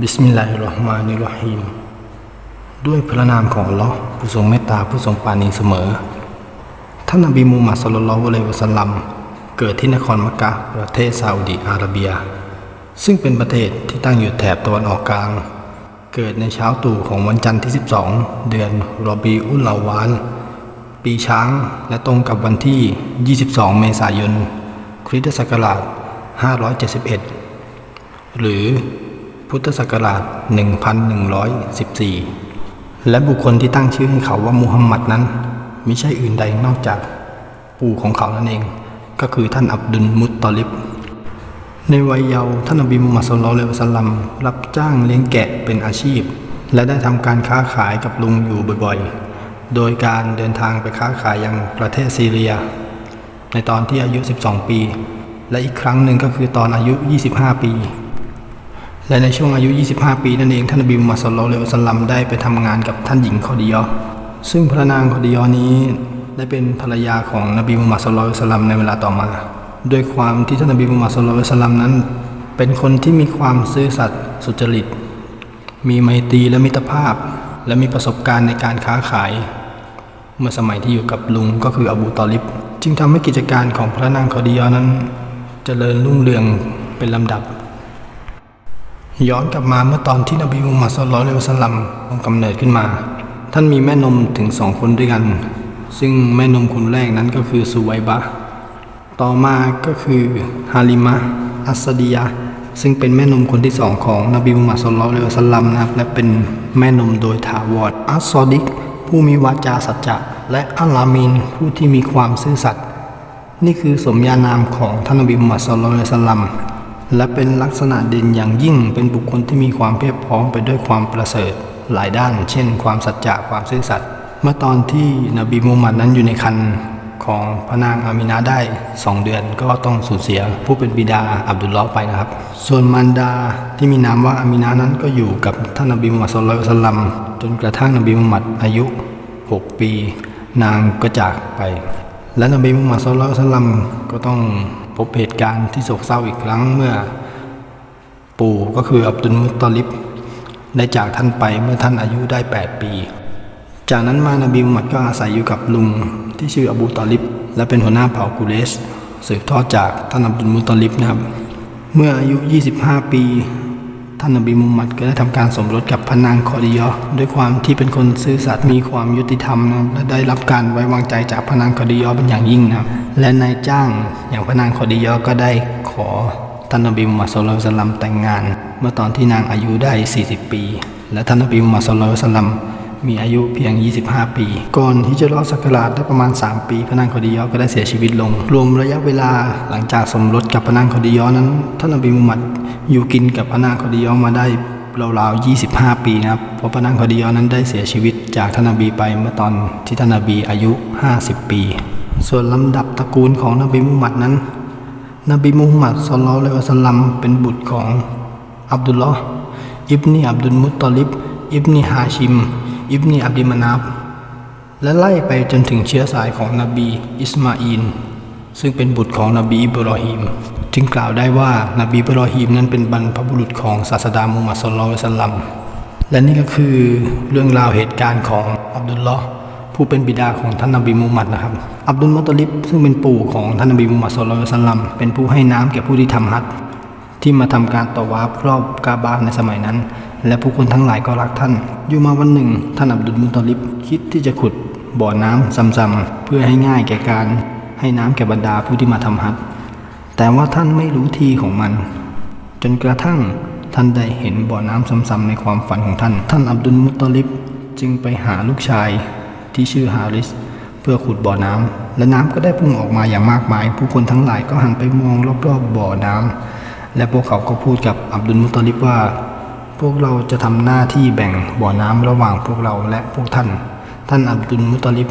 บิสมิลลาฮิรราะห์มานิรราะฮีมด้วยพระนามของอัลลอฮ์ผู้ทรงเมตตาผู้ทรงปาณีเสมอ ท่านนบีมูฮัมมัดศ็อลลัลลอฮุอะลัยฮิวะสัลลัมเกิดที่นครมักกะประเทศซาอุดิอาระเบีย ซึ่งเป็นประเทศที่ตั้งอยู่แถบตะวันออกกลาง เกิดในเช้าตู่ของวันจันทร์ที่ 12 เดือนรอบีอุลลาวาน ปีช้างและตรงกับวันที่ 22 เมษายน คริสตศักราช 571 หรือ พุทธศักราช 1114 และบุคคลที่ตั้งชื่อให้เขาว่ามูฮัมหมัดนั้นมิใช่อื่นใดนอกจากปู่ของเขานั่นเอง ก็คือท่านอับดุลมุตตอลิบ ในวัยเยาว์ท่านนบีมุฮัมมัดสุลลัลลอฮุอะลัยฮิวะสลลัมรับจ้างเลี้ยงแกะเป็นอาชีพ และได้ทำการค้าขายกับลุงอยู่บ่อยๆ โดยการเดินทางไปค้าขายยังประเทศซีเรีย ในตอนที่อายุ 12 ปี และอีกครั้งหนึ่งก็คือตอนอายุ 25 ปี และในช่วงอายุ 25 ปีนั่นเองท่านนบีมุฮัมมัดสุลลัลลอฮุอะลัยฮิวสลัมได้ไปทำงานกับท่านหญิงคอดียอซึ่งพระนางคอดียอนี้ได้เป็นภรรยาของนบีมุฮัมมัดสุลลัลลอฮุอะลัยฮิวสลัมในเวลาต่อมาด้วยความที่ท่านนบีมุฮัมมัดสุลลัลลอฮุอะลัยฮิวสลัมนั้น เป็นคนที่มีความซื่อสัตย์สุจริต มีไมตรีและมิตรภาพ และมีประสบการณ์ในการค้าขาย เมื่อสมัยที่อยู่กับลุงก็คืออบูตอลิบจึงทำให้กิจการของพระนางคอดียอนั้นเจริญรุ่งเรืองเป็นลำดับ ย้อนกลับมาเมื่อตอนที่นบีมุฮัมมัดสุลลัลลอฮุอะลัยฮิวสลัมกำเนิดขึ้นมา ท่านมีแม่นมถึงสองคนด้วยกัน ซึ่งแม่นมคนแรกนั้นก็คือสุไวบะ ต่อมาก็คือฮาลิมะอัสดียะซึ่งเป็นแม่นมคนที่สองของนบีมุฮัมมัดสุลลัลลอฮุอะลัยฮิวสลัมนะครับและเป็นแม่นมโดยถาวรอัสซอดิก ผู้มีวาจาสัจจะและอัลลามีนผู้ที่มีความซื่อสัตย์นี่คือสมญานามของท่านนบีมุฮัมมัดสุลลัลลอฮุอะลัยฮิวสลัม และเป็นลักษณะเด่นอย่างยิ่งเป็นบุคคลที่มีความเพียบพร้อมไปด้วยความประเสริฐหลายด้าน เช่น ความสัจจะความซื่อสัตย์เมื่อตอนที่นบีมุฮัมมัดนั้นอยู่ในคันของพระนางอามินาได้2เดือนก็ต้องสูญเสียผู้เป็นบิดาอับดุลลอฮ์ไปนะครับ ส่วนมารดาที่มีนามว่าอามินานั้นก็อยู่กับท่านนบีมุฮัมมัดสุลลัลลอฮุอะลัยสัลลัมจนกระทั่งนบีมุฮัมมัดอายุ 6 ปี นางก็จากไป และนบีมุฮัมมัดสุลัยละสัลลัมก็ต้อง พบเหตุการณ์ที่โศกเศร้าอีกครั้งเมื่อ ปู่ก็คืออับดุลมุตตลิบได้จากท่านไปเมื่อท่านอายุได้ 8 ปี จากนั้นมานบีมุฮัมมัดก็อาศัยอยู่กับลุงที่ชื่ออบูตอลิบ และเป็นหัวหน้าเผ่ากุเรชสืบทอดจากท่านอับดุลมุตอลิบนะครับ เมื่ออายุ 25 ปี ท่านนบีมุฮัมมัดก็ได้ทำการสมรสกับพนางคอดียอด้วยความที่เป็นคนซื่อสัตย์มีความยุติธรรมนะและได้รับการไว้วางใจจากพนางคอดียอเป็นอย่างยิ่งนะครับ และนายจ้างอย่างพระนางคอดียอก็ได้ขอท่านนบีมุฮัมมัดสุลลัลลอฮุอะลัยฮิวะสัลลัมแต่งงาน เมื่อตอนที่นางอายุได้ 40 ปี และท่านนบีมุฮัมมัดสุลลัลลอฮุอะลัยฮิวะสัลลัมมีอายุเพียง 25 ปี ก่อนที่จะรอสักราชได้ประมาณ 3 ปี พระนางคอดียอก็ได้เสียชีวิตลง รวมระยะเวลาหลังจากสมรสกับพระนางคอดียอนั้น ท่านนบีมุฮัมมัดอยู่กินกับพระนางคอดียอมาได้ราวๆ25 ปีนะครับ เพราะพระนางคอดียอนั้นได้เสียชีวิตจากท่านนบีไปเมื่อตอนที่ท่านนบีอายุ 50 ปี ส่วนลำดับตระกูลของนบีมุฮัมมัดนั้น นบีมุฮัมมัดศ็อลลัลละอัสลัมเป็นบุตรของอับดุลลอฮ์อิบนีอับดุลมุตตอลิบ อิบนีฮาชิม อิบนีอับดิมานาบและไล่ไปจนถึงเชื้อสายของนบีอิสมาอีนซึ่งเป็นบุตรของนบีอิบรอฮีมจึงกล่าวได้ว่านบีอิบรอฮีมนั้นเป็นบรรพบุรุษของศาสดามุฮัมมัดศ็อลลัลละอัสลัมและนี่ก็คือเรื่องราวเหตุการณ์ของอับดุลลอฮ์ ผู้เป็นบิดาของท่านนบีมุฮัมมัดนะครับ อับดุลมุตลิบซึ่งเป็นปู่ของท่านนบีมุฮัมมัดสุลลัลลัมเป็นผู้ให้น้ำแก่ผู้ที่ทำฮัจญ์ที่มาทำการต่อวาฟรอบกาบาในสมัยนั้น และผู้คนทั้งหลายก็รักท่าน อยู่มาวันหนึ่ง ท่านอับดุลมุตลิบคิดที่จะขุดบ่อน้ำซ้ำๆเพื่อให้ง่ายแก่การ ให้น้ำแก่บรรดาผู้ที่มาทำฮัจญ์แต่ว่าท่านไม่รู้ที่ของมัน จนกระทั่งท่านได้เห็นบ่อน้ำซ้ำๆในความฝันของท่าน ท่านอับดุลมุตลิบจึงไปหาลูกชาย ที่ชื่อฮาริส เพื่อขุดบ่อน้ำและน้ำก็ได้พุ่งออกมาอย่างมากมาย ผู้คนทั้งหลายก็หันไปมองรอบๆบ่อน้ำและพวกเขาก็พูดกับอับดุลมุตลิบว่า พวกเราจะทำหน้าที่แบ่งบ่อน้ำระหว่างพวกเราและพวกท่าน ท่านอับดุลมุตลิบ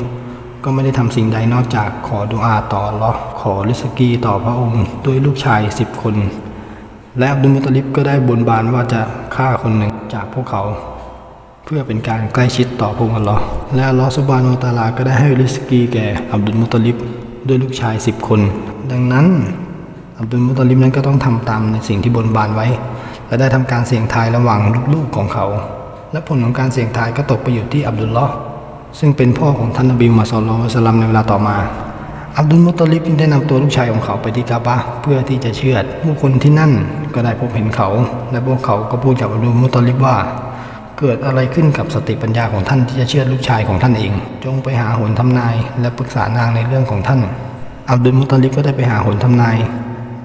ก็ไม่ได้ทำสิ่งใดนอกจากขอดุอาต่อลอขอริสกีต่อพระองค์ด้วยลูกชายสิบคนและอับดุลมุตตลิบก็ได้บนบานว่าจะฆ่าคนหนึ่งจากพวกเขา เพื่อเป็นการใกล้ชิดต่อพระองค์อัลลอฮ์และอัลลอฮ์ซุบานะฮูวะตาลาก็ได้ให้ริสกีแก่อับดุลมุตลิบด้วยลูกชายสิบคน ดังนั้นอับดุลมุตลิบนั้นก็ต้องทำตามในสิ่งที่บนบานไว้ และได้ทำการเสี่ยงทายระหว่างลูกๆของเขา และผลของการเสี่ยงทายก็ตกไปอยู่ที่อับดุลลอฮ์ซึ่งเป็นพ่อของท่านนบีมุฮัมมัดศ็อลลอฮุอะลัยฮิวะซัลลัมในเวลาต่อมา อับดุลมุตลิบได้นำตัวลูกชายของเขาไปที่กาบะเพื่อที่จะเชือดผู้คนที่นั่นก็ได้พบเห็นเขา และพวกเขาก็พูดกับอับดุลมุตลิบว่า เกิดอะไรขึ้นกับสติปัญญาของท่านที่จะเชื่อลูกชายของท่านเอง จงไปหาหนทำนาย และปรึกษานางในเรื่องของท่าน อับดุลมุตลิบก็ได้ไปหาหนทำนาย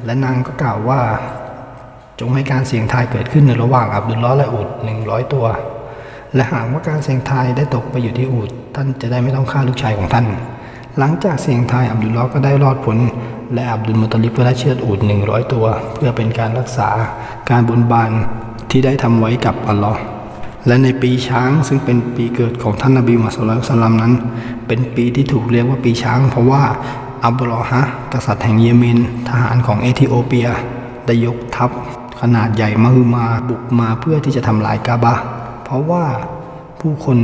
และนางก็กล่าวว่า จงให้การเสี่ยงทายเกิดขึ้นในระหว่างอับดุลลอและอูดหนึ่งร้อยตัว และหากว่าการเสี่ยงทายได้ตกไปอยู่ที่อูดท่านจะได้ไม่ต้องฆ่าลูกชายของท่าน หลังจากเสี่ยงทายอับดุลลอก็ได้รอดผลและอับดุลมุตตลิบก็ได้เชือดอูดหนึ่งร้อยตัว เพื่อเป็นการรักษาการบนบานที่ได้ทำไว้กับอัลลอฮ์ และในปีช้างซึ่งเป็นปีเกิดของท่านนบีมุฮัมมัดสุลลัลลอฮุอะลัยฮิวะสัลลัมนั้น เป็นปีที่ถูกเรียกว่าปีช้าง เพราะว่าอับรอฮะกษัตริย์แห่งเยเมน ทหารของเอธิโอเปีย ได้ยกทัพขนาดใหญ่มหึมาบุกมาเพื่อที่จะทำลายกาบะ เพราะว่าผู้คน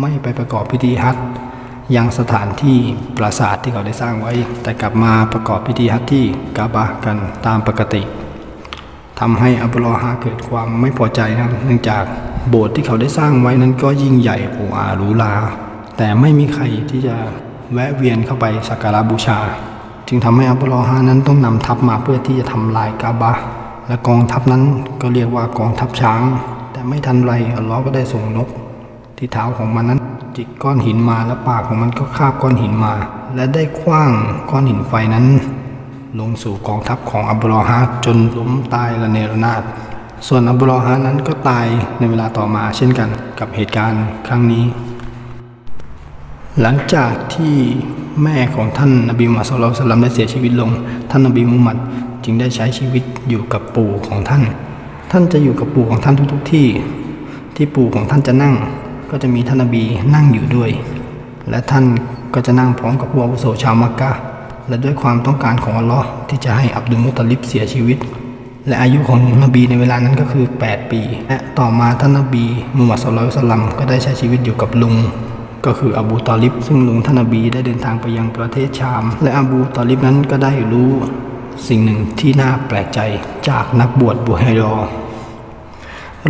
ไม่ไปประกอบพิธีฮัจยังสถานที่ปราสาทที่เขาได้สร้างไว้ แต่กลับมาประกอบพิธีฮัจที่กาบะกันตามปกติ ทำให้อับรอฮะเกิดความไม่พอใจนะเนื่องจากโบสถ์ที่เขาได้สร้างไว้นั้นก็ยิ่งใหญ่โอ้อาหรูหราแต่ไม่มีใครที่จะแวะเวียนเข้าไปสักการะบูชา จึงทำให้อับดุลอฮานั้นต้องนำทัพมาเพื่อที่จะทำลายกาบะและกองทัพนั้นก็เรียกว่ากองทัพช้าง แต่ไม่ทันไรอัลลอฮ์ก็ได้ส่งนก ที่เท้าของมันนั้น จิกก้อนหินมาและปากของมันก็คาบก้อนหินมา และได้คว้างก้อนหินไฟนั้น ลงสู่กองทัพของอับดุลลอฮาจนล้มตายระเนระนาด ส่วนอับดุลลอฮานั้นก็ตายในเวลาต่อมาเช่นกันกับเหตุการณ์ครั้งนี้ หลังจากที่แม่ของท่านนบีมุฮัมมัดศ็อลลัลลอฮุลัยฮิวะซัลลัมได้เสียชีวิตลง ท่านนบีมุฮัมมัดจึงได้ใช้ชีวิตอยู่กับปู่ของท่าน ท่านจะอยู่กับปู่ของท่านทุก ๆ ที่ ที่ปู่ของท่านจะนั่ง ก็จะมีท่านนบีนั่งอยู่ด้วย และท่านก็จะนั่งพร้อมกับผู้อาวุโสชาวมักกะ และด้วยความต้องการของอัลลอฮ์ที่จะให้อับดุลมุตลิบเสียชีวิต และอายุของนบีในเวลานั้นก็คือ 8 ปี และต่อมาท่านนบีมุฮัมมัดศ็อลลัลลอฮุลตัลลัมก็ได้ใช้ชีวิตอยู่กับลุง ก็คืออบูตอลิบซึ่งลุงท่านนบีได้เดินทางไปยังประเทศชาม และอบูตอลิบนั้นก็ได้รู้สิ่งหนึ่งที่น่าแปลกใจจากนักบวชบูไฮรอ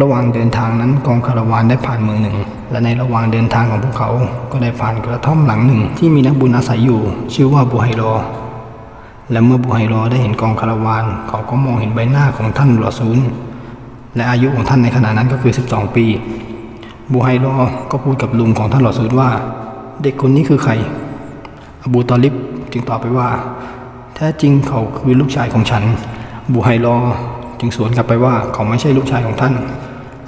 ระหว่างเดินทางนั้นกองคาราวานได้ผ่านเมืองหนึ่ง และในระหว่างเดินทางของพวกเขา ก็ได้ผ่านกระท่อมหลังหนึ่ง ที่มีนักบุญอาศัยอยู่ ชื่อว่าบูไฮรอ และเมื่อบูไฮรอได้เห็นกองคาราวานเขาก็มองเห็นใบหน้าของท่านรอซูลและอายุของท่านในขณะนั้นก็คือ 12 ปีบูไฮรอก็พูดกับลุงของท่านรอซูลว่า เด็กคนนี้คือใคร อบูตอลิบจึงตอบไปว่า แท้จริงเขาคือลูกชายของฉันบูไฮรอ จึงสวนกลับไปว่าเขาไม่ใช่ลูกชายของท่าน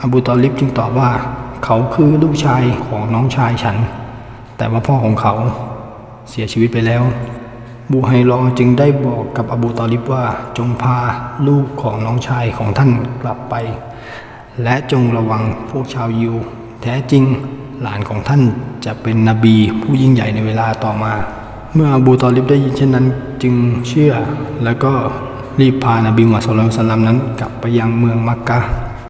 อบูตอลิบจึงตอบว่า เขาคือลูกชายของน้องชายฉัน แต่ว่าพ่อของเขาเสียชีวิตไปแล้ว บูไฮรอจึงได้บอกกับอบูตอลิบว่าจงพาลูกของน้องชายของท่านกลับไป และจงระวังพวกชาวยิว แท้จริงหลานของท่านจะเป็นนบีผู้ยิ่งใหญ่ในเวลาต่อมา เมื่ออบูตอลิบได้ยินเช่นนั้นจึงเชื่อแล้วก็ รีบพานบีมุฮัมมัดสุลตัลลัมนั้น กลับไปยังเมืองมักกะ